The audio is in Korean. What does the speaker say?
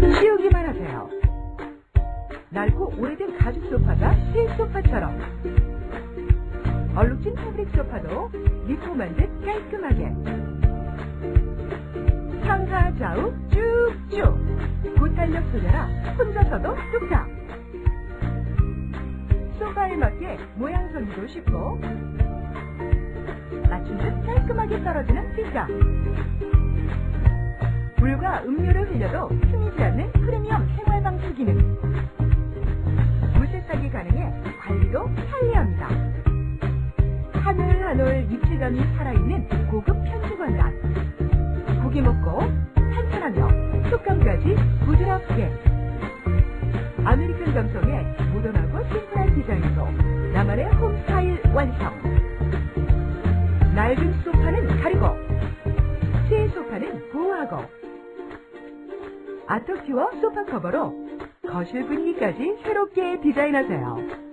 치우기만 하세요. 낡고 오래된 가죽 소파가 새 소파처럼. 얼룩진 패브릭 소파도 리폼한 듯 깔끔하게. 상하 좌우 쭉쭉. 고탄력 소재라 혼자서도 뚝딱. 소파에 맞게 모양 손도 쉽고. 맞춘 듯 깔끔하게 떨어지는 뒷장 물과 음료를 흘려도 스미지 않는 프리미엄 생활방수 기능. 물세탁이 가능해 관리도 편리합니다. 한올 한올 입체감이 살아있는 고급 편수건단. 고기 먹고 탄탄하며 촉감까지 부드럽게. 아메리칸 감성의 모던하고 심플한 디자인으로 나만의 홈스타일 완성. 낡은 소파는 가리고 새 소파는 보호하고 아토큐어 소파 커버로 거실 분위기까지 새롭게 디자인하세요.